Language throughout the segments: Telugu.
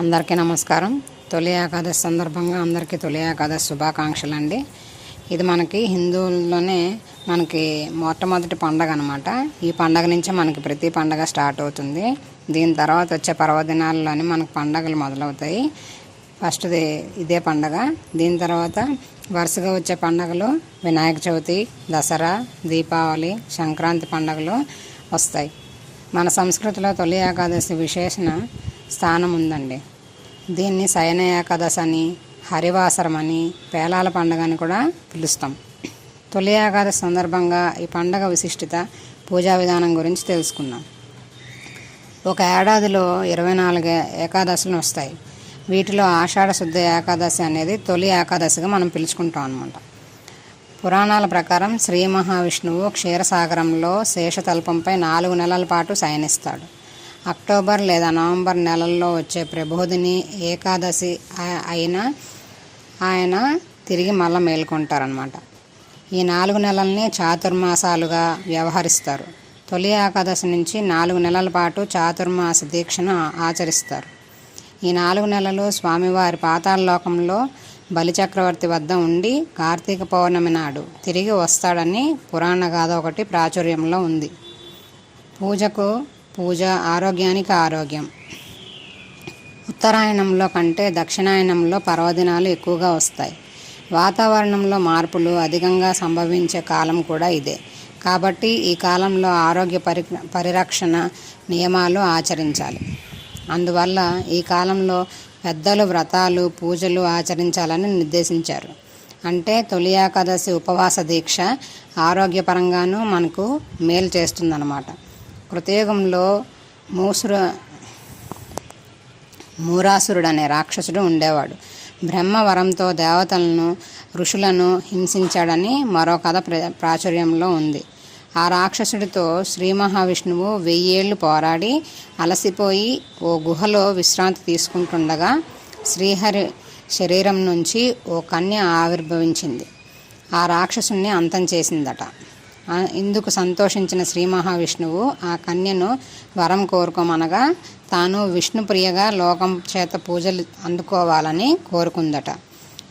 అందరికీ నమస్కారం. తొలి ఏకాదశి సందర్భంగా అందరికీ తొలి ఏకాదశి శుభాకాంక్షలు అండి ఇది మనకి హిందువుల్లోనే మనకి మొట్టమొదటి పండగ అనమాట ఈ పండగ నుంచే మనకి ప్రతి పండగ స్టార్ట్ అవుతుంది. దీని తర్వాత వచ్చే పర్వదినాల్లోనే మనకు పండగలు మొదలవుతాయి. ఫస్ట్ది ఇదే పండగ. దీని తర్వాత వరుసగా వచ్చే పండగలు వినాయక చవితి దసరా దీపావళి సంక్రాంతి పండగలు వస్తాయి. మన సంస్కృతిలో తొలి ఏకాదశి విశేషణ స్థానం ఉందండి దీన్ని శయన ఏకాదశి అని హరివాసరం అని పేలాల పండుగ అని కూడా పిలుస్తాం. తొలి ఏకాదశి సందర్భంగా ఈ పండగ విశిష్టత పూజా విధానం గురించి తెలుసుకుందాం. ఒక ఏడాదిలో ఇరవై నాలుగు ఏకాదశులు వస్తాయి. వీటిలో ఆషాఢ శుద్ధ ఏకాదశి అనేది తొలి ఏకాదశిగా మనం పిలుచుకుంటాం అనమాట పురాణాల ప్రకారం శ్రీ మహావిష్ణువు క్షీరసాగరంలో శేషతల్పంపై నాలుగు నెలల పాటు శయనిస్తాడు. అక్టోబర్ లేదా నవంబర్ నెలల్లో వచ్చే ప్రబోధిని ఏకాదశి అయినా అయిన ఆయన తిరిగి మళ్ళా మేల్కొంటారనమాట ఈ నాలుగు నెలల్ని చాతుర్మాసాలుగా వ్యవహరిస్తారు. తొలి ఏకాదశి నుంచి నాలుగు నెలల పాటు చాతుర్మాస దీక్షను ఆచరిస్తారు. ఈ నాలుగు నెలలు స్వామివారి పాతాళలోకంలో బలిచక్రవర్తి వద్ద ఉండి కార్తీక పౌర్ణమి నాడు తిరిగి వస్తాడని పురాణ గాథ ఒకటి ప్రాచుర్యంలో ఉంది. పూజకు పూజ ఆరోగ్యానికి ఆరోగ్యం. ఉత్తరాయణంలో కంటే దక్షిణాయనంలో పర్వదినాలు ఎక్కువగా వస్తాయి. వాతావరణంలో మార్పులు అధికంగా సంభవించే కాలం కూడా ఇదే. కాబట్టి ఈ కాలంలో ఆరోగ్య పరి పరిరక్షణ నియమాలు ఆచరించాలి. అందువల్ల ఈ కాలంలో పెద్దలు వ్రతాలు పూజలు ఆచరించాలని నిర్దేశించారు. అంటే తొలి ఏకాదశి ఉపవాస దీక్ష ఆరోగ్యపరంగానూ మనకు మేలు చేస్తుందన్నమాట. కృతయుగంలో మూసుర మూరాసురుడు అనే రాక్షసుడు ఉండేవాడు. బ్రహ్మ వరంతో దేవతలను ఋషులను హింసించాడని మరో కథ ప్రాచుర్యంలో ఉంది. ఆ రాక్షసుడితో శ్రీ మహావిష్ణువు వెయ్యేళ్ళు పోరాడి అలసిపోయి ఓ గుహలో విశ్రాంతి తీసుకుంటుండగా శ్రీహరి శరీరం నుంచి ఓ కన్య ఆవిర్భవించింది. ఆ రాక్షసుని అంతం చేసిందట. ఇందుకు సంతోషించిన శ్రీ మహావిష్ణువు ఆ కన్యను వరం కోరుకోమనగా తాను విష్ణుప్రియగా లోకం చేత పూజలు అందుకోవాలని కోరుకుందట.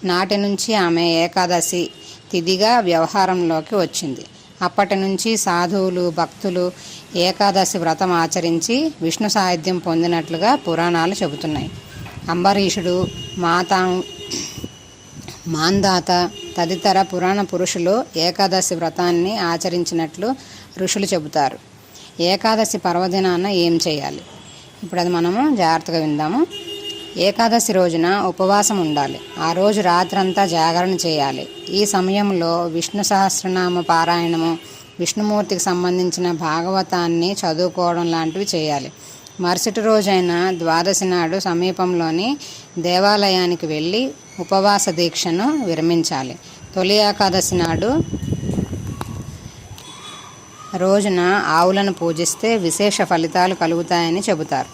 నాటి నుంచి ఆమె ఏకాదశి తిథిగా వ్యవహారంలోకి వచ్చింది. అప్పటి నుంచి సాధువులు భక్తులు ఏకాదశి వ్రతం ఆచరించి విష్ణు సాహిత్యం పొందినట్లుగా పురాణాలు చెబుతున్నాయి. అంబరీషుడు మాతా మాందాత తదితర పురాణ పురుషులు ఏకాదశి వ్రతాన్ని ఆచరించినట్లు ఋషులు చెబుతారు. ఏకాదశి పర్వదినాన ఏం చేయాలి? ఇప్పుడు అది మనము జాగ్రత్తగా విందాము. ఏకాదశి రోజున ఉపవాసం ఉండాలి. ఆ రోజు రాత్రంతా జాగరణ చేయాలి. ఈ సమయంలో విష్ణు సహస్రనామ పారాయణము విష్ణుమూర్తికి సంబంధించిన భాగవతాన్ని చదువుకోవడం లాంటివి చేయాలి. మరుసటి రోజైన ద్వాదశి నాడు సమీపంలోని దేవాలయానికి వెళ్ళి ఉపవాస దీక్షను విరమించాలి. తొలి ఏకాదశి నాడు రోజున ఆవులను పూజిస్తే విశేష ఫలితాలు కలుగుతాయని చెబుతారు.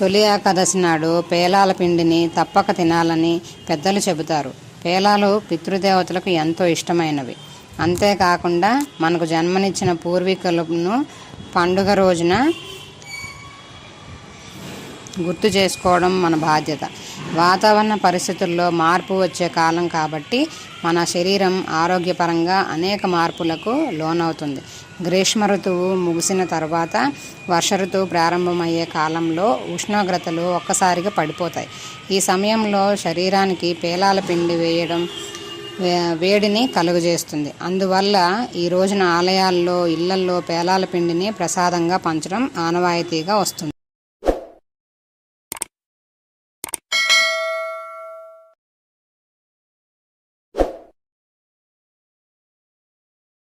తొలి ఏకాదశి నాడు పేలాల పిండిని తప్పక తినాలని పెద్దలు చెబుతారు. పేలాలు పితృదేవతలకు ఎంతో ఇష్టమైనవి. అంతేకాకుండా మనకు జన్మనిచ్చిన పూర్వీకులను పండుగ రోజున గుర్తు చేసుకోవడం మన బాధ్యత. వాతావరణ పరిస్థితుల్లో మార్పు వచ్చే కాలం కాబట్టి మన శరీరం ఆరోగ్యపరంగా అనేక మార్పులకు లోనవుతుంది. గ్రీష్మ ఋతువు ముగిసిన తర్వాత వర్ష ఋతువు ప్రారంభమయ్యే కాలంలో ఉష్ణోగ్రతలు ఒక్కసారిగా పడిపోతాయి. ఈ సమయంలో శరీరానికి పేలాల పిండి వేయడం వే- వేడిని కలుగజేస్తుంది. అందువల్ల ఈ రోజున ఆలయాల్లో ఇళ్ళల్లో పేలాల పిండిని ప్రసాదంగా పంచడం ఆనవాయితీగా వస్తుంది.